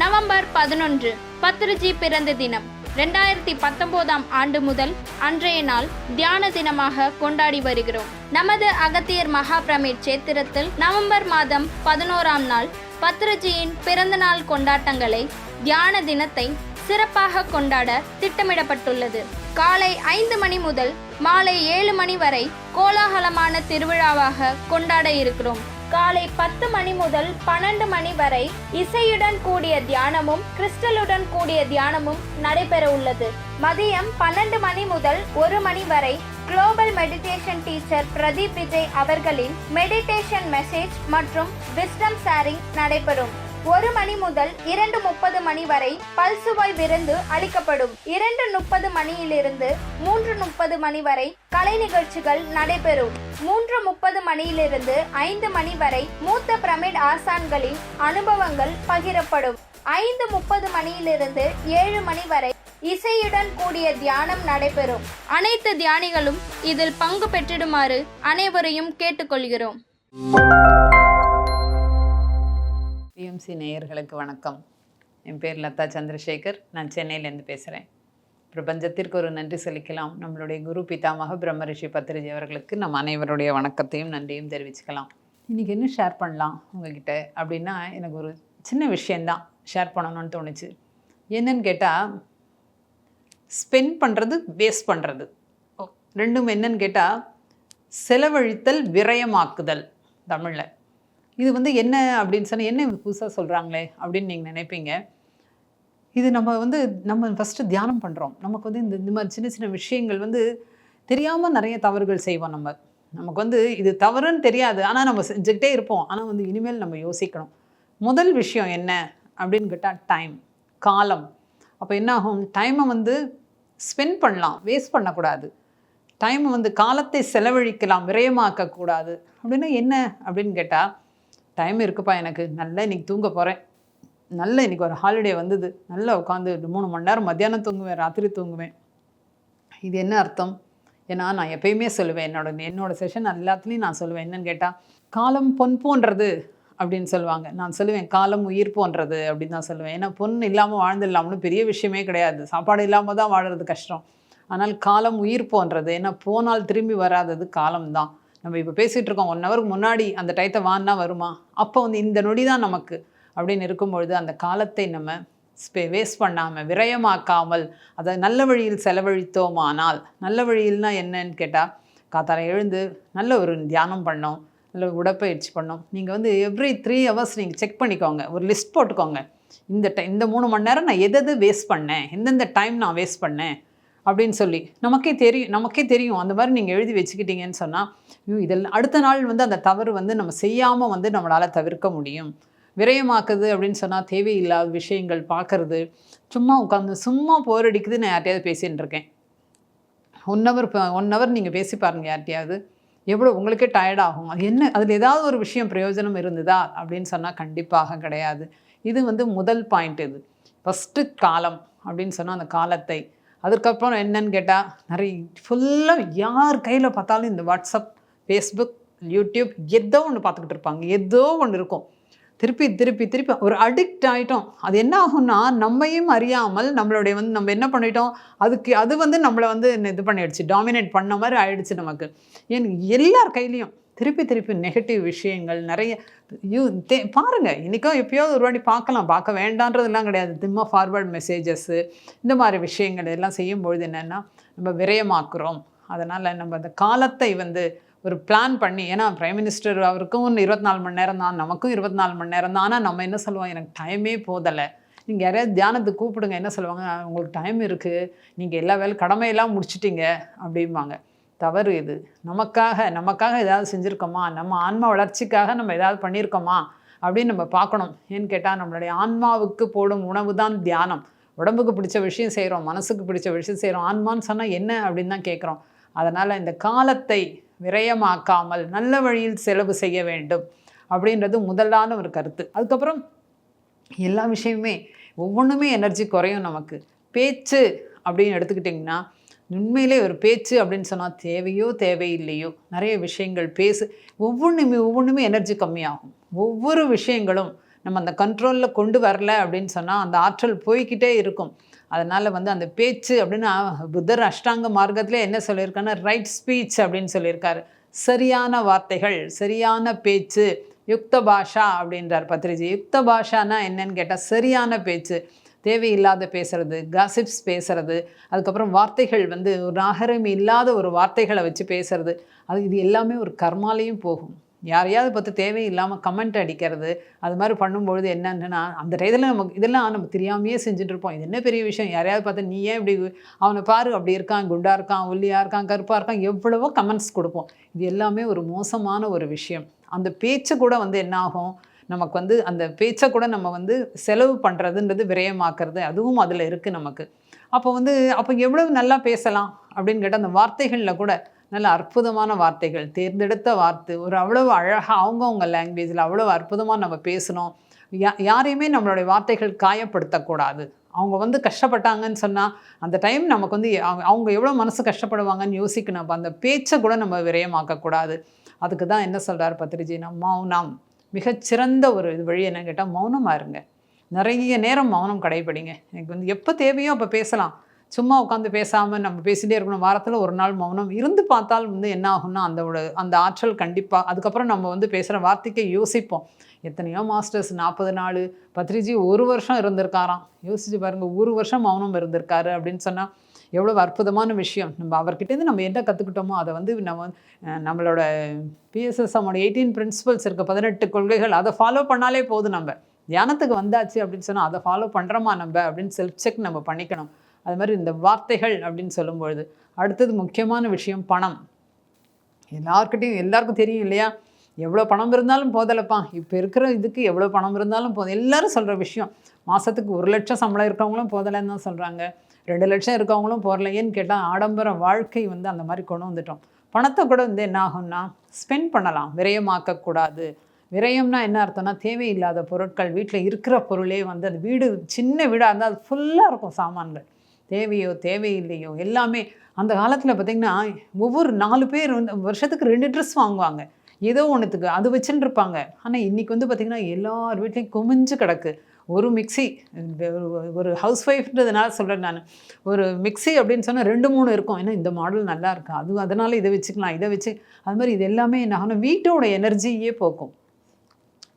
November பதினொன்று பத்ருஜி பிறந்த தினம். ரெண்டாயிரத்தி பத்தொன்பதாம் ஆண்டு முதல் அன்றைய நாள் தியான தினமாக கொண்டாடி வருகிறோம். நமது அகத்தியர் மகா பிரமிட் சேத்திரத்தில் நவம்பர் மாதம் பதினோராம் நாள் பத்ருஜியின் பிறந்த நாள் கொண்டாட்டங்களை தியான தினத்தை சிறப்பாக கொண்டாட திட்டமிடப்பட்டுள்ளது. காலை ஐந்து மணி முதல் மாலை ஏழு மணி வரை கோலாகலமான திருவிழாவாக கொண்டாட இருக்கிறோம். காலை பத்து மணி முதல் பன்னெண்டு மணி வரை இசையுடன் கூடிய தியானமும் கிறிஸ்டலுடன் கூடிய தியானமும் நடைபெற உள்ளது. மதியம் பன்னெண்டு மணி முதல் ஒரு மணி வரை global meditation teacher Pradeep Vijay அவர்களின் மெடிடேஷன் மெசேஜ் மற்றும் விஸ்டம் ஷேரிங் நடைபெறும். ஒரு மணி முதல் இரண்டு முப்பது மணி வரை பல்சுவாய் விருந்து அளிக்கப்படும். இரண்டு முப்பது மணியிலிருந்து மூன்று முப்பது மணி வரை கலை நிகழ்ச்சிகள் நடைபெறும். மூன்று முப்பது மணியிலிருந்து ஐந்து மணி வரை மூத்த பிரமிட் ஆசான்களின் அனுபவங்கள் பகிரப்படும். ஐந்து முப்பது மணியிலிருந்து ஏழு மணி வரை இசையுடன் கூடிய தியானம் நடைபெறும். அனைத்து தியானிகளும் இதில் பங்கு பெற்றிடுமாறு அனைவரையும் கேட்டுக்கொள்கிறோம். பிஎம்சி நேயர்களுக்கு வணக்கம். என் பேர் லதா சந்திரசேகர். நான் சென்னையிலேருந்து பேசுகிறேன் பிரபஞ்சத்திற்கு ஒரு நன்றி சொல்லிக்கலாம் நம்மளுடைய குரு பிதாமக பிரம்மரிஷி பத்ரிஜி அவர்களுக்கு நம்ம அனைவருடைய வணக்கத்தையும் நன்றியும் தெரிவிச்சுக்கலாம். இன்றைக்கி என்ன ஷேர் பண்ணலாம் உங்ககிட்ட? அப்படின்னா எனக்கு ஒரு சின்ன விஷயந்தான் ஷேர் பண்ணணும்னு தோணுச்சு. என்னன்னு கேட்டால் ஸ்பெண்ட் பண்ணுறது வேஸ்ட் பண்ணுறது ரெண்டும் என்னன்னு கேட்டால் செலவழித்தல் விரயமாக்குதல் தமிழில். இது வந்து என்ன அப்படின்னு சொன்னால் என்ன புதுசாக சொல்கிறாங்களே அப்படின்னு நீங்கள் நினைப்பீங்க. இது நம்ம வந்து நம்ம ஃபஸ்ட்டு தியானம் பண்ணுறோம் நமக்கு வந்து இந்த இந்த மாதிரி சின்ன சின்ன விஷயங்கள் வந்து தெரியாமல் நிறைய தவறுகள் செய்வோம் நம்ம. நமக்கு வந்து இது தவறுன்னு தெரியாது. ஆனால் நம்ம செஞ்சுக்கிட்டே இருப்போம். ஆனால் வந்து இனிமேல் நம்ம யோசிக்கணும். முதல் விஷயம் என்ன அப்படின்னு கேட்டால் டைம் காலம். அப்போ என்ன ஆகும்? டைமை வந்து ஸ்பெண்ட் பண்ணலாம். வேஸ்ட் பண்ணக்கூடாது. டைமை வந்து காலத்தை செலவழிக்கலாம். விரயமாக்கக்கூடாது. அப்படின்னா என்ன அப்படின்னு கேட்டால் டைம் இருக்குப்பா எனக்கு. நல்லா இன்னைக்கு தூங்க போகிறேன் நல்ல இன்னைக்கு ஒரு ஹாலிடே வந்தது. நல்லா உட்காந்து மூணு மணி நேரம் மத்தியானம் தூங்குவேன் ராத்திரி தூங்குவேன். இது என்ன அர்த்தம்? ஏன்னா நான் எப்பயுமே சொல்லுவேன் என்னோட என்னோட செஷன் எல்லாத்துலேயும் நான் சொல்லுவேன். என்னன்னு கேட்டால் காலம் பொன் போன்றது அப்படின்னு சொல்லுவாங்க. நான் சொல்லுவேன் காலம் உயிர் போன்றது அப்படின்னு தான் சொல்லுவேன். ஏன்னா பொன் இல்லாமல் வாழ்ந்துடலாம்னு பெரிய விஷயமே கிடையாது. சாப்பாடு இல்லாமல் தான் வாழுறது கஷ்டம். ஆனால் காலம் உயிர் போன்றது. ஏன்னா போனால் திரும்பி வராதது காலம்தான். நம்ம இப்போ பேசிகிட்டு இருக்கோம் ஒன் ஹவருக்கு முன்னாடி அந்த டயத்தை வான்னா வருமா? அப்போ வந்து இந்த நொடி தான் நமக்கு. அப்படின்னு இருக்கும்பொழுது அந்த காலத்தை நம்ம ஸ்பே வேஸ்ட் பண்ணாமல் விரயமாக்காமல் அதை நல்ல வழியில் செலவழித்தோமானால் நல்ல வழியில்னா என்னன்னு கேட்டால் காத்தால எழுந்து நல்ல ஒரு தியானம் பண்ணோம் நல்ல உடற்பயிற்சி பண்ணோம். நீங்கள் வந்து எவ்ரி த்ரீ ஹவர்ஸ் நீங்கள் செக் பண்ணிக்கோங்க ஒரு லிஸ்ட் போட்டுக்கோங்க. இந்த டை இந்த மூணு மணி நேரம் நான் எது எது வேஸ்ட் பண்ணேன் எந்தெந்த டைம் நான் வேஸ்ட் பண்ணேன் அப்படின்னு சொல்லி நமக்கே தெரியும் நமக்கே தெரியும். அந்த மாதிரி நீங்கள் எழுதி வச்சுக்கிட்டீங்கன்னு சொன்னால் ஐயோ இதெல்லாம் அடுத்த நாள் வந்து அந்த தவறு வந்து நம்ம செய்யாமல் வந்து நம்மளால் தவிர்க்க முடியும். விரயமாக்குது அப்படின்னு சொன்னால் தேவையில்லாத விஷயங்கள் பார்க்குறது சும்மா உட்காந்து சும்மா போர் அடிக்குது நான் யார்ட்டையாவது பேசின்னு இருக்கேன். ஒன் ஹவர் ஒன் ஹவர் நீங்கள் பேசி பாருங்கள் யார்ட்டையாவது. எவ்வளோ உங்களுக்கே டயர்ட் ஆகும். அது என்ன அதில் ஏதாவது ஒரு விஷயம் பிரயோஜனம் இருந்ததா அப்படின்னு சொன்னால் கண்டிப்பாக கிடையாது. இது வந்து முதல் பாயிண்ட் இது. ஃபஸ்ட்டு காலம் அப்படின்னு சொன்னால் அந்த காலத்தை. அதுக்கப்புறம் என்னன்னு கேட்டால் நிறைய ஃபுல்லாக யார் கையில் பார்த்தாலும் இந்த வாட்ஸ்அப் ஃபேஸ்புக் யூடியூப் ஏதோ ஒன்று பார்த்துக்கிட்டு இருப்பாங்க. ஏதோ ஒன்று இருக்கும். திருப்பி திருப்பி திருப்பி ஒரு அடிக்ட் ஆகிட்டோம் அது என்ன ஆகும்னா நம்மையும் அறியாமல் நம்மளுடைய வந்து நம்ம என்ன பண்ணிட்டோம்? அதுக்கு அது வந்து நம்மளை வந்து இது பண்ணிடுச்சு டாமினேட் பண்ண மாதிரி ஆயிடுச்சு நமக்கு. ஏன் எல்லார் கையிலையும் திருப்பி திருப்பி நெகட்டிவ் விஷயங்கள் நிறைய யூ தே பாருங்கள் இன்றைக்கும் எப்பயாவது ஒரு வாட்டி பார்க்கலாம். பார்க்க வேண்டான்றதெல்லாம் கிடையாது. திம்மா ஃபார்வர்ட் மெசேஜஸ்ஸு இந்த மாதிரி விஷயங்கள் எல்லாம் செய்யும்பொழுது என்னென்னா நம்ம விரயமாக்குறோம். அதனால் நம்ம அந்த காலத்தை வந்து ஒரு பிளான் பண்ணி ஏன்னா பிரைம் மினிஸ்டர் அவருக்கும் இருபத்தி நாலு மணி நேரம் தான் நமக்கும் இருபத்தி நாலு மணி நேரம் தான். ஆனால் நம்ம என்ன சொல்லுவோம்? எனக்கு டைமே போதலை. நீங்கள் யாரையாவது தியானத்துக்கு கூப்பிடுங்க. என்ன சொல்லுவாங்க? உங்களுக்கு டைம் இருக்குது நீங்கள் எல்லா வேலை கடமையெல்லாம் முடிச்சிட்டிங்க. அப்படிம்பாங்க. தவறு இது. நமக்காக நமக்காக ஏதாவது செஞ்சுருக்கோமா? நம்ம ஆன்மா வளர்ச்சிக்காக நம்ம ஏதாவது பண்ணியிருக்கோமா அப்படின்னு நம்ம பார்க்கணும். ஏன்னு கேட்டால் நம்மளுடைய ஆன்மாவுக்கு போடும் உணவு தான் தியானம். உடம்புக்கு பிடிச்ச விஷயம் செய்கிறோம் மனசுக்கு பிடிச்ச விஷயம் செய்கிறோம் ஆன்மான்னு சொன்னால் என்ன அப்படின்னு தான் கேட்குறோம் அதனால் இந்த காலத்தை விரயமாக்காமல் நல்ல வழியில் செலவு செய்ய வேண்டும் அப்படின்றது முதலான ஒரு கருத்து. அதுக்கப்புறம் எல்லா விஷயமுமே ஒவ்வொன்றுமே எனர்ஜி குறையும் நமக்கு. பேச்சு அப்படின்னு எடுத்துக்கிட்டிங்கன்னா உண்மையிலே ஒரு பேச்சு அப்படின்னு சொன்னால் தேவையோ தேவையில்லையோ நிறைய விஷயங்கள் பேசு ஒவ்வொன்றுமே ஒவ்வொன்றுமே எனர்ஜி கம்மியாகும். ஒவ்வொரு விஷயங்களும் நம்ம அந்த கண்ட்ரோலில் கொண்டு வரல அப்படின்னு சொன்னால் அந்த ஆற்றல் போய்க்கிட்டே இருக்கும். அதனால் வந்து அந்த பேச்சு அப்படின்னா புத்தர் அஷ்டாங்க மார்க்கத்தில் என்ன சொல்லியிருக்காருன்னா ரைட் ஸ்பீச் அப்படின்னு சொல்லியிருக்காரு. சரியான வார்த்தைகள் சரியான பேச்சு யுக்த பாஷா அப்படின்றார் பத்ரிஜி. யுக்த பாஷானா என்னன்னு கேட்டால் சரியான பேச்சு தேவையில்லாத பேசுறது காசிப்ஸ் பேசுறது அதுக்கப்புறம் வார்த்தைகள் வந்து ஒரு நாகரம் இல்லாத ஒரு வார்த்தைகளை வச்சு பேசுறது அது இது எல்லாமே ஒரு கர்மாலையும் போகும். யாரையாவது பார்த்து தேவையில்லாமல் கமெண்ட் அடிக்கிறது அது மாதிரி பண்ணும்பொழுது என்னன்னா அந்த டயத்தில் நமக்கு இதெல்லாம் நம்ம தெரியாமையே செஞ்சுட்டு இருப்போம். இது என்ன பெரிய விஷயம்? யாரையாவது பார்த்து நீ ஏன் இப்படி அவனை பாரு அப்படி இருக்கான் குண்டாக இருக்கான் ஒல்லியாக இருக்கான் கருப்பாக இருக்கான் எவ்வளவோ கமெண்ட்ஸ் கொடுப்போம். இது எல்லாமே ஒரு மோசமான ஒரு விஷயம். அந்த பேச்சு கூட வந்து என்னாகும் நமக்கு வந்து அந்த பேச்சை கூட நம்ம வந்து செலவு பண்ணுறதுன்றது விரயமாக்குறது அதுவும் அதில் இருக்குது நமக்கு. அப்போ வந்து அப்போ எவ்வளவு நல்லா பேசலாம்? அப்படின்னு கேட்டால் அந்த வார்த்தைகளில் கூட நல்ல அற்புதமான வார்த்தைகள் தேர்ந்தெடுத்த வார்த்தை ஒரு அவ்வளவு அழகாக அவங்கவுங்க லாங்குவேஜில் அவ்வளோ அற்புதமாக நம்ம பேசணும். யா யாரையுமே நம்மளுடைய வார்த்தைகள் காயப்படுத்தக்கூடாது. அவங்க வந்து கஷ்டப்பட்டாங்கன்னு சொன்னால் அந்த டைம் நமக்கு வந்து அவங்க- அவங்க எவ்வளோ மனசு கஷ்டப்படுவாங்கன்னு யோசிக்கணும். அப்போ அந்த பேச்சை கூட நம்ம விரயமாக்கக்கூடாது. அதுக்கு தான் என்ன சொல்கிறார் பத்ரிஜினா மௌனம். மிகச்சிறந்த ஒரு இது வழி என்னன்னு கேட்டால் மௌனமாக இருங்க. நிறைய நேரம் மௌனம் கடைபிடிங்க. எனக்கு வந்து எப்போ தேவையோ அப்போ பேசலாம். சும்மா உட்காந்து பேசாமல் நம்ம பேசிட்டே இருக்கணும். வாரத்தில் ஒரு நாள் மௌனம் இருந்து பார்த்தால் வந்து என்ன ஆகும்னா அந்த ஒரு- அந்த ஆற்றல் கண்டிப்பாக அதுக்கப்புறம் நம்ம வந்து பேசுகிற வார்த்தைக்கே யோசிப்போம். எத்தனையோ மாஸ்டர்ஸ் நாற்பது நாள் பத்ரிஜி ஒரு வருஷம் இருந்திருக்காராம். யோசிச்சு பாருங்கள் ஒரு வருஷம் மௌனம் இருந்திருக்காரு அப்படின்னு சொன்னால் எவ்வளோ அற்புதமான விஷயம். நம்ம அவர்கிட்டேருந்து நம்ம என்ன கற்றுக்கிட்டோமோ அதை வந்து நம்ம நம்மளோட பிஎஸ்எஸ் நம்மளோட எயிட்டீன் பிரின்சிபல்ஸ் இருக்க பதினெட்டு கொள்கைகள் அதை ஃபாலோ பண்ணாலே போதும் நம்ம. தியானத்துக்கு வந்தாச்சு அப்படின்னு சொன்னால் அதை ஃபாலோ பண்ணுறோமா நம்ம அப்படின்னு செல்ஃப் செக் நம்ம பண்ணிக்கணும். அது மாதிரி இந்த வார்த்தைகள் அப்படின்னு சொல்லும்பொழுது அடுத்தது முக்கியமான விஷயம் பணம். எல்லாருக்கிட்டையும் எல்லாருக்கும் தெரியும் இல்லையா? எவ்வளோ பணம் இருந்தாலும் போதலைப்பா. இப்போ இருக்கிற இதுக்கு எவ்வளோ பணம் இருந்தாலும் போதும். எல்லாரும் சொல்கிற விஷயம் மாதத்துக்கு ஒரு லட்சம் சம்பளம் இருக்கவங்களும் போதலைன்னு தான் சொல்கிறாங்க ரெண்டு லட்சம் இருக்கவங்களும் போகலையேன்னு கேட்டால் ஆடம்பர வாழ்க்கை வந்து அந்த மாதிரி கொண்டு வந்துட்டோம். பணத்தை கூட வந்து என்ன ஆகும்னா ஸ்பெண்ட் பண்ணலாம். விரயமாக்கக்கூடாது விரயம்னா என்ன அர்த்தம்னா தேவையில்லாத பொருட்கள் வீட்டில் இருக்கிற பொருளே வந்து அந்த வீடு சின்ன வீடாக இருந்தால் அது ஃபுல்லாக இருக்கும் சாமான்கள். தேவையோ தேவையில்லையோ எல்லாமே அந்த காலத்தில் பார்த்திங்கன்னா ஒவ்வொரு நாலு பேர் வந்து வருஷத்துக்கு ரெண்டு ட்ரெஸ் வாங்குவாங்க. ஏதோ ஒன்றுத்துக்கு அது வச்சுன்னு இருப்பாங்க ஆனால் இன்றைக்கி வந்து பார்த்திங்கன்னா எல்லார் வீட்லேயும் குமிஞ்சு கிடக்கு. ஒரு மிக்ஸி ஒரு- ஒரு ஹவுஸ் ஒய்ஃப்ன்றதுனால சொல்கிறேன் நான். ஒரு மிக்ஸி அப்படின்னு சொன்னால் ரெண்டு மூணு இருக்கும். ஏன்னா இந்த மாடல் நல்லா இருக்கு? அது அதனால் இதை வச்சுக்கலாம் இதை வச்சு. அது மாதிரி இது எல்லாமே என்ன ஆகணும் வீட்டோட எனர்ஜியே போக்கும்.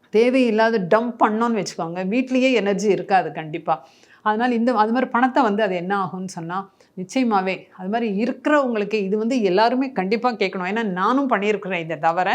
தேவையில்லாத டம்ப் பண்ணோன்னு வச்சுக்கோங்க. வீட்லேயே எனர்ஜி இருக்காது கண்டிப்பாக அதனால் இந்த அது மாதிரி பணத்தை வந்து அது என்ன ஆகும்னு சொன்னால் நிச்சயமாகவே அது மாதிரி இருக்கிறவங்களுக்கு இது வந்து எல்லாருமே கண்டிப்பாக கேட்கணும். ஏன்னா நானும் பண்ணியிருக்கிறேன் இதை தவிர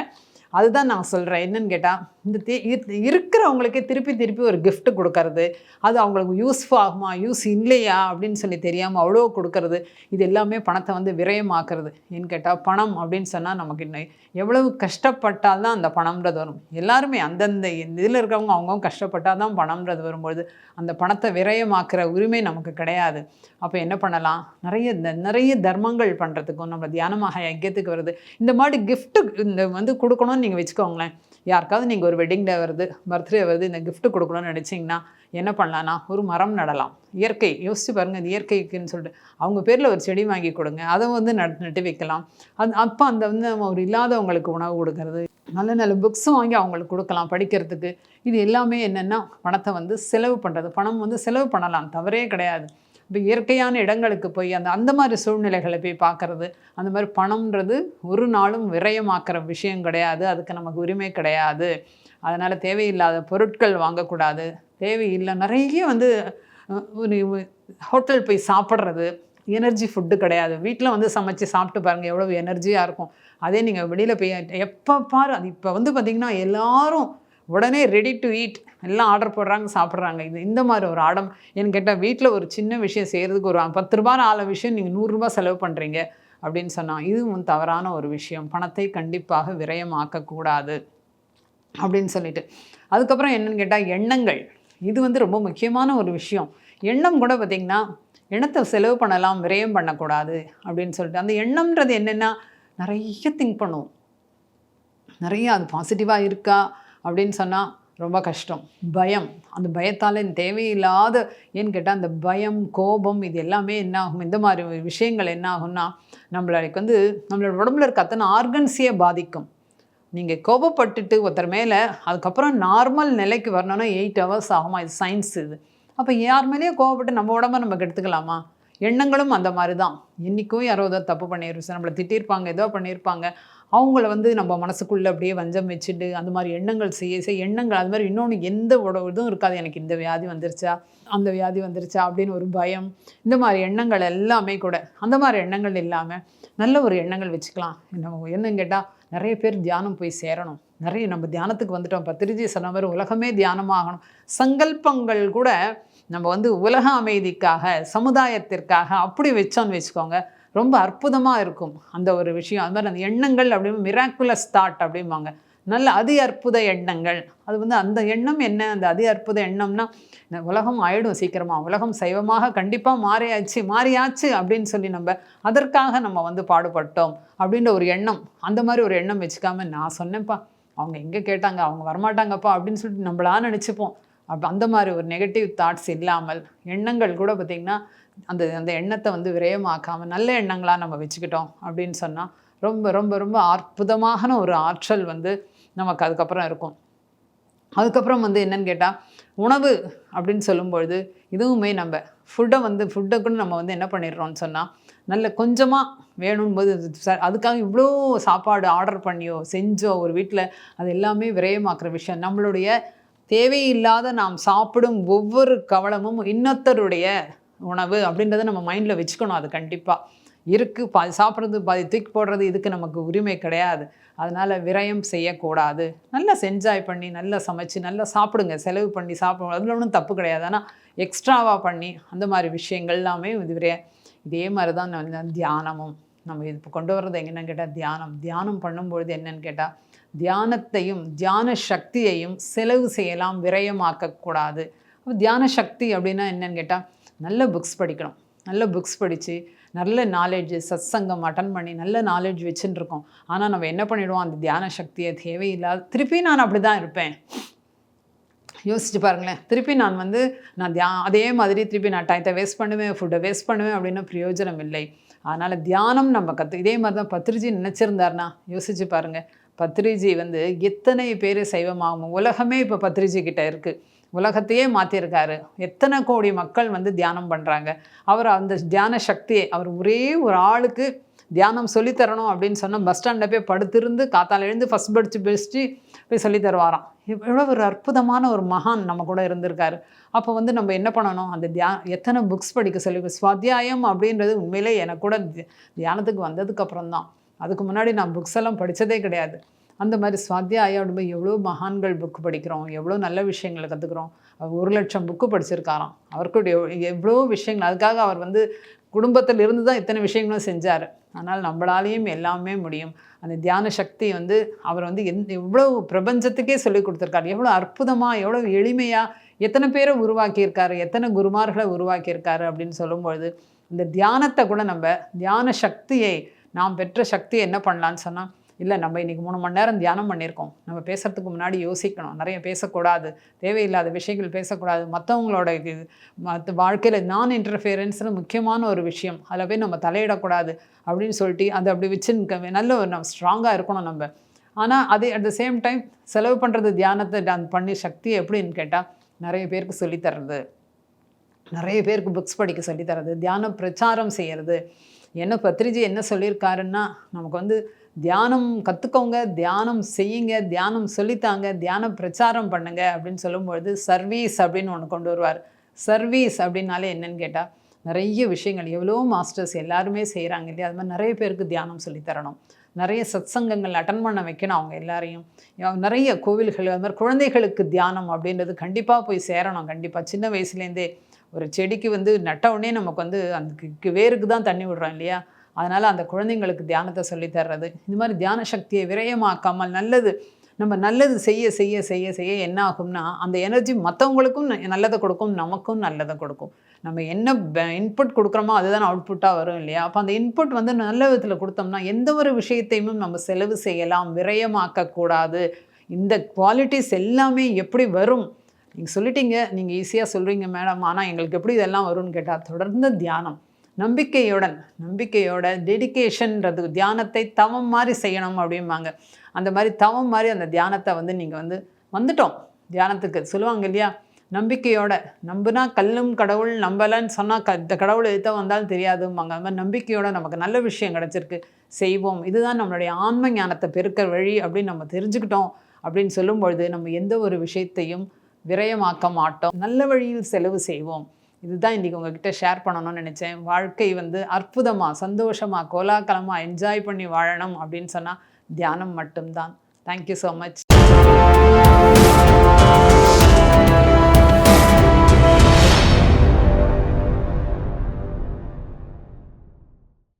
அதுதான் நான் சொல்கிறேன் என்னன்னு கேட்டால் இந்த தே இரு- இருக்கிறவங்களுக்கே திருப்பி திருப்பி ஒரு கிஃப்ட் கொடுக்கறது. அது அவங்களுக்கு யூஸ் ஆகுமா? யூஸ் இல்லையா? அப்படின்னு சொல்லி தெரியாமல் அவ்வளோ கொடுக்கறது. இது எல்லாமே பணத்தை வந்து விரயமாக்குறது. ஏன்னு கேட்டால் பணம் அப்படின்னு சொன்னால் நமக்கு இன்னும் எவ்வளவு கஷ்டப்பட்டால் தான் அந்த பணம்ன்றது வரும். எல்லாருமே அந்தந்த இதில் இருக்கிறவங்க அவங்கவுங்க கஷ்டப்பட்டால் தான் பணம்ன்றது வரும்பொழுது அந்த பணத்தை விரயமாக்குற உரிமை நமக்கு கிடையாது. அப்போ என்ன பண்ணலாம்? நிறைய நிறைய தர்மங்கள் பண்ணுறதுக்கும் நம்ம தியானமாக ஐக்கியத்துக்கு வருது. இந்த மாதிரி கிஃப்ட்டு இந்த வந்து கொடுக்கணும்னு நீங்கள் வச்சுக்கோங்களேன். யாருக்காவது நீங்கள் ஒரு வெட்டிங் டே வருது பர்த்டே வருது இந்த கிஃப்ட்டு கொடுக்கணும்னு நினச்சிங்கன்னா என்ன பண்ணலான்னா ஒரு மரம் நடலாம். இயற்கை யோசிச்சு பாருங்கள் இந்த இயற்கைக்குன்னு சொல்லிட்டு. அவங்க பேரில் ஒரு செடி வாங்கி கொடுங்க அதை வந்து நட் நட்டு வைக்கலாம். அது அப்போ அந்த வந்து நம்ம ஒரு இல்லாதவங்களுக்கு உணவு கொடுக்கறது நல்ல நல்ல புக்ஸும் வாங்கி அவங்களுக்கு கொடுக்கலாம் படிக்கிறதுக்கு. இது எல்லாமே என்னென்னா பணத்தை வந்து செலவு பண்ணுறது பணம் வந்து செலவு பண்ணலாம் தவறே கிடையாது. இப்போ இயற்கையான இடங்களுக்கு போய் அந்த அந்த மாதிரி சூழ்நிலைகளை போய் பார்க்குறது அந்த மாதிரி பணம்ன்றது ஒரு நாளும் விரயமாக்குற விஷயம் கிடையாது. அதுக்கு நமக்கு உரிமை கிடையாது. அதனால் தேவையில்லாத பொருட்கள் வாங்கக்கூடாது. தேவையில்லை நிறைய வந்து ஒரு ஹோட்டல் போய் சாப்பிட்றது எனர்ஜி ஃபுட்டு கிடையாது. வீட்டில் வந்து சமைச்சு சாப்பிட்டு பாருங்கள் எவ்வளோ எனர்ஜியாக இருக்கும். அதே நீங்கள் வெளியில் போய் எப்போ பாரு அது இப்போ வந்து பார்த்திங்கன்னா எல்லோரும் உடனே ரெடி டு ஈட் எல்லாம் ஆர்டர் போடுறாங்க சாப்பிட்றாங்க. இது இந்த மாதிரி ஒரு ஆடம். ஏன்னு கேட்டால் வீட்டில் ஒரு சின்ன விஷயம் செய்கிறதுக்கு ஒரு பத்து ரூபா ஆள விஷயம் நீங்கள் நூறுரூபா செலவு பண்ணுறீங்க அப்படின்னு சொன்னால் இதுவும் தவறான ஒரு விஷயம். பணத்தை கண்டிப்பாக விரயமாக்கக்கூடாது அப்படின்னு சொல்லிட்டு. அதுக்கப்புறம் என்னென்னு கேட்டால் எண்ணங்கள். இது வந்து ரொம்ப முக்கியமான ஒரு விஷயம். எண்ணம் கூட பார்த்திங்கன்னா எண்ணத்தை செலவு பண்ணலாம் விரயம் பண்ணக்கூடாது அப்படின்னு சொல்லிட்டு. அந்த எண்ணம்ன்றது என்னென்னா நிறைய திங்க் பண்ணுவோம் நிறைய அது பாசிட்டிவாக இருக்கா அப்படின்னு சொன்னால் ரொம்ப கஷ்டம். பயம். அந்த பயத்தால் தேவையில்லாத ஏன்னு கேட்டால் அந்த பயம் கோபம் இது எல்லாமே என்ன ஆகும் இந்த மாதிரி விஷயங்கள் என்ன ஆகும்னா நம்மளுக்கு வந்து நம்மளோட உடம்புல இருக்க அத்தனை ஆர்கன்ஸையே பாதிக்கும். நீங்கள் கோபப்பட்டுட்டு ஒருத்தர் மேலே அதுக்கப்புறம் நார்மல் நிலைக்கு வரணும்னா எயிட் ஹவர்ஸ் ஆகுமா? இது சயின்ஸ் இது. அப்போ யார் மேலேயே கோவப்பட்டு நம்ம உடம்ப நம்ம கெடுத்துக்கலாமா? எண்ணங்களும் அந்த மாதிரி தான். என்றைக்கும் யாரோ ஏதோ தப்பு சார் நம்மளை திட்டியிருப்பாங்க ஏதோ பண்ணியிருப்பாங்க அவங்கள வந்து நம்ம மனசுக்குள்ளே அப்படியே வஞ்சம் வச்சுட்டு அந்த மாதிரி எண்ணங்கள் செய்ய செய்ய எண்ணங்கள் அது மாதிரி இன்னொன்று எந்த இதுவும் இருக்காது. எனக்கு இந்த வியாதி வந்துருச்சா? அந்த வியாதி வந்துருச்சா? அப்படின்னு ஒரு பயம். இந்த மாதிரி எண்ணங்கள் எல்லாமே கூட அந்த மாதிரி எண்ணங்கள் இல்லாமல் நல்ல ஒரு எண்ணங்கள் வச்சுக்கலாம். நம்ம என்னன்னு கேட்டால் நிறைய பேர் தியானம் போய் சேரணும். நிறைய நம்ம தியானத்துக்கு வந்துட்டோம். பத்திரிஜி சொன்ன மாதிரி உலகமே தியானமாகணும். சங்கல்பங்கள் கூட நம்ம வந்து உலக அமைதிக்காக சமுதாயத்திற்காக அப்படி வச்சோன்னு வச்சுக்கோங்க. ரொம்ப அற்புதமாக இருக்கும் அந்த ஒரு விஷயம். அது மாதிரி அந்த எண்ணங்கள் அப்படின்னு மிராக்குலஸ் தாட் அப்படிம்பாங்க. நல்ல அதி அற்புத எண்ணங்கள். அது வந்து அந்த எண்ணம் என்ன? அந்த அதி அற்புத எண்ணம்னா இந்த உலகம் ஆயிடும் சீக்கிரமாக உலகம் சைவமாக கண்டிப்பாக மாறியாச்சு மாறியாச்சு அப்படின்னு சொல்லி நம்ம அதற்காக நம்ம வந்து பாடுபட்டோம் அப்படின்ற ஒரு எண்ணம். அந்த மாதிரி ஒரு எண்ணம் வச்சுக்காம நான் சொன்னேன்ப்பா. அவங்க எங்கே கேட்டாங்க? அவங்க வரமாட்டாங்கப்பா அப்படின்னு சொல்லிட்டு நம்மளா நினச்சிப்போம். அப்போ அந்த மாதிரி ஒரு நெகட்டிவ் தாட்ஸ் இல்லாமல் எண்ணங்கள் கூட பார்த்திங்கன்னா அந்த அந்த எண்ணத்தை வந்து விரயமாக்காமல் நல்ல எண்ணங்களாக நம்ம வச்சுக்கிட்டோம் அப்படின்னு சொன்னால் ரொம்ப ரொம்ப ரொம்ப அற்புதமான ஒரு ஆற்றல் வந்து நமக்கு அதுக்கப்புறம் இருக்கும். அதுக்கப்புறம் வந்து என்னன்னு கேட்டால் உணவு அப்படின்னு சொல்லும்பொழுது இதுவுமே நம்ம ஃபுட்டை வந்து ஃபுட்டை கூட நம்ம வந்து என்ன பண்ணிடுறோம்னு சொன்னால் நல்ல கொஞ்சமாக வேணும்போது ச- அதுக்காக இவ்வளோ சாப்பாடு ஆர்டர் பண்ணியோ செஞ்சோ ஒரு வீட்டில் அது எல்லாமே விரயமாக்குற விஷயம். நம்மளுடைய தேவையில்லாத நாம் சாப்பிடும் ஒவ்வொரு கவலமும் இன்னொருத்தருடைய உணவு அப்படின்றத நம்ம மைண்டில் வச்சுக்கணும். அது கண்டிப்பாக இருக்குது பாதி சாப்பிட்றது பாதி தூக்கி போடுறது இதுக்கு நமக்கு உரிமை கிடையாது. அதனால் விரயம் செய்யக்கூடாது. நல்லா செஞ்சாய் பண்ணி நல்லா சமைச்சு நல்லா சாப்பிடுங்க. செலவு பண்ணி சாப்பிடுங்க. அதில் ஒன்றும் தப்பு கிடையாது. ஆனால் எக்ஸ்ட்ராவாக பண்ணி அந்த மாதிரி விஷயங்கள் எல்லாமே இது விரைய இதே மாதிரி தான் தியானமும். நம்ம இது இப்போ கொண்டு வர்றது என்னென்னு கேட்டால் தியானம். தியானம் பண்ணும்பொழுது என்னென்னு கேட்டால் தியானத்தையும் தியான சக்தியையும் செலவு செய்யலாம் விரயமாக்கக்கூடாது. அப்போ தியான சக்தி அப்படின்னா என்னென்னு கேட்டால் நல்ல புக்ஸ் படிக்கணும். நல்ல புக்ஸ் படித்து நல்ல நாலேஜ் சத்சங்கம் அட்டன் பண்ணி நல்ல நாலேஜ் வச்சுன்னு இருக்கோம் ஆனால் நம்ம என்ன பண்ணிவிடுவோம் அந்த தியான சக்தியை தேவையில்லாத திருப்பி நான் அப்படி தான் இருப்பேன். யோசிச்சு பாருங்களேன். திருப்பி நான் வந்து நான் தியா அதே மாதிரி திருப்பி நான் டயத்தை வேஸ்ட் பண்ணுவேன் ஃபுட்டை வேஸ்ட் பண்ணுவேன் அப்படின்னு பிரயோஜனம் இல்லை. அதனால் தியானம் நம்ம கற்று இதே மாதிரி தான் பத்ரிஜி நினச்சிருந்தார்னா யோசிச்சு பாருங்கள் பத்ரிஜி வந்து எத்தனை பேர் சைவமாகும்? உலகமே இப்போ பத்ரிஜி கிட்ட இருக்குது உலகத்தையே மாற்றிருக்காரு எத்தனை கோடி மக்கள் வந்து தியானம் பண்ணுறாங்க அவர் அந்த தியான சக்தியை அவர் ஒரே ஒரு ஆளுக்கு தியானம் சொல்லித்தரணும் அப்படின்னு சொன்னால் பஸ் ஸ்டாண்டில் போய் படுத்திருந்து காத்தால் எழுந்து ஃபஸ்ட் படித்து பெஸ்ட்டு போய் சொல்லி தருவாராம். ஒரு அற்புதமான ஒரு மகான் நம்ம கூட இருந்திருக்காரு. அப்போ வந்து நம்ம என்ன பண்ணணும்? அந்த தியா எத்தனை புக்ஸ் படிக்க சொல்லி சுவாத்தியாயம் அப்படின்றது உண்மையிலே எனக்கு கூட தியானத்துக்கு வந்ததுக்கப்புறம் தான் அதுக்கு முன்னாடி நான் புக்ஸ் எல்லாம் படித்ததே கிடையாது. அந்த மாதிரி ஸ்வாத்தியாயம் அப்படிம்போது எவ்வளோ மகான்கள் புக்கு படிக்கிறோம் எவ்வளோ நல்ல விஷயங்களை கற்றுக்குறோம் ஒரு லட்சம் புக்கு படிச்சிருக்காராம். அவருக்குடைய எவ்வளோ விஷயங்கள் அதுக்காக அவர் வந்து குடும்பத்தில் இருந்து தான் இத்தனை விஷயங்களும் செஞ்சார். ஆனால் நம்மளாலேயும் எல்லாமே முடியும். அந்த தியான சக்தி வந்து அவர் வந்து எந்த எவ்வளோ பிரபஞ்சத்துக்கே சொல்லி கொடுத்துருக்காரு. எவ்வளோ அற்புதமாக எவ்வளோ எளிமையாக எத்தனை பேரை உருவாக்கியிருக்காரு எத்தனை குருமார்களை உருவாக்கியிருக்காரு அப்படின்னு சொல்லும்பொழுது இந்த தியானத்தை கூட நம்ம தியான சக்தியை நாம் பெற்ற சக்தியை என்ன பண்ணலான்னு சொன்னால் இல்லை நம்ம இன்றைக்கி மூணு மணி நேரம் தியானம் பண்ணியிருக்கோம். நம்ம பேசுகிறதுக்கு முன்னாடி யோசிக்கணும். நிறைய பேசக்கூடாது. தேவையில்லாத விஷயங்கள் பேசக்கூடாது. மற்றவங்களோட இது மற்ற வாழ்க்கையில் நான் இன்டர்ஃபியரன்ஸ்னு முக்கியமான ஒரு விஷயம். அதில் போய் நம்ம தலையிடக்கூடாது அப்படின்னு சொல்லிட்டு அதை அப்படி வச்சு நல்ல ஒரு நம்ம ஸ்ட்ராங்காக இருக்கணும் நம்ம. ஆனால் அதே அட் த சேம் டைம் செலவு பண்ணுறது தியானத்தை டான் பண்ணி சக்தி எப்படின்னு கேட்டால் நிறைய பேருக்கு சொல்லித்தர்றது நிறைய பேருக்கு புக்ஸ் படிக்க சொல்லித்தரது தியானம் பிரச்சாரம் செய்கிறது என்ன பத்ரிஜி என்ன சொல்லியிருக்காருன்னா நமக்கு வந்து தியானம் கற்றுக்கோங்க தியானம் செய்யுங்க தியானம் சொல்லித்தாங்க தியானம் பிரச்சாரம் பண்ணுங்க அப்படின்னு சொல்லும்பொழுது சர்வீஸ் அப்படின்னு ஒன்று கொண்டு வருவார். சர்வீஸ் அப்படின்னாலே என்னன்னு கேட்டால் நிறைய விஷயங்கள். எவ்வளோ மாஸ்டர்ஸ் எல்லாருமே செய்கிறாங்க இல்லையா? அது மாதிரி நிறைய பேருக்கு தியானம் சொல்லித்தரணும் நிறைய நிறைய சத்சங்கங்கள் அட்டன் பண்ண வைக்கணும் அவங்க எல்லாரையும். நிறைய கோவில்கள் அது மாதிரி குழந்தைகளுக்கு தியானம் அப்படின்றது கண்டிப்பாக போய் சேரணும் கண்டிப்பாக சின்ன வயசுலேருந்தே ஒரு செடிக்கு வந்து நட்ட உடனே நமக்கு வந்து அந்த வேருக்கு தான் தண்ணி விடுறோம் இல்லையா? அதனால் அந்த குழந்தைங்களுக்கு தியானத்தை சொல்லித் தர்றது. இந்த மாதிரி தியான சக்தியை விரயமாக்காமல் நல்லது நம்ம நல்லது செய்ய செய்ய செய்ய செய்ய என்ன ஆகும்னா அந்த எனர்ஜி மற்றவங்களுக்கும் நல்லதை கொடுக்கும் நமக்கும் நல்லதை கொடுக்கும். நம்ம என்ன இன்புட் கொடுக்குறோமோ அதுதான் அவுட்புட்டாக வரும் இல்லையா? அப்போ அந்த இன்புட் வந்து நல்ல விதத்தில் கொடுத்தோம்னா எந்த ஒரு விஷயத்தையும் நம்ம செலவு செய்யலாம் விரயமாக்கக்கூடாது இந்த குவாலிட்டிஸ் எல்லாமே எப்படி வரும்? நீங்கள் சொல்லிட்டீங்க நீங்கள் ஈஸியாக சொல்கிறீங்க மேடம். ஆனால் எங்களுக்கு எப்படி இதெல்லாம் வரும்னு கேட்டால் தொடர்ந்து தியானம். நம்பிக்கையுடன் நம்பிக்கையோட டெடிகேஷன்ன்றது தியானத்தை தவம் மாதிரி செய்யணும் அப்படிம்பாங்க. அந்த மாதிரி தவம் மாதிரி அந்த தியானத்தை வந்து நீங்கள் வந்து வந்துட்டோம். தியானத்துக்கு சொல்லுவாங்க இல்லையா? நம்பிக்கையோட நம்புனா கல்லும் கடவுள் நம்பலைன்னு சொன்னால் க இந்த கடவுள் எழுத்த வந்தாலும் தெரியாதும்பாங்க. அது மாதிரி நம்பிக்கையோட நமக்கு நல்ல விஷயம் கிடச்சிருக்கு. செய்வோம். இதுதான் நம்மளுடைய ஆன்ம ஞானத்தை பெருக்கிற வழி அப்படின்னு நம்ம தெரிஞ்சுக்கிட்டோம் அப்படின்னு சொல்லும்பொழுது நம்ம எந்த ஒரு விஷயத்தையும் விரயமாக்க மாட்டோம். நல்ல வழியில் செலவு செய்வோம். இதுதான் இன்றைக்கி உங்ககிட்ட ஷேர் பண்ணணும்னு நினச்சேன். வாழ்க்கை வந்து அற்புதமாக சந்தோஷமாக கோலாகலமாக என்ஜாய் பண்ணி வாழணும் அப்படின்னு சொன்னால் தியானம் மட்டும்தான். Thank you so much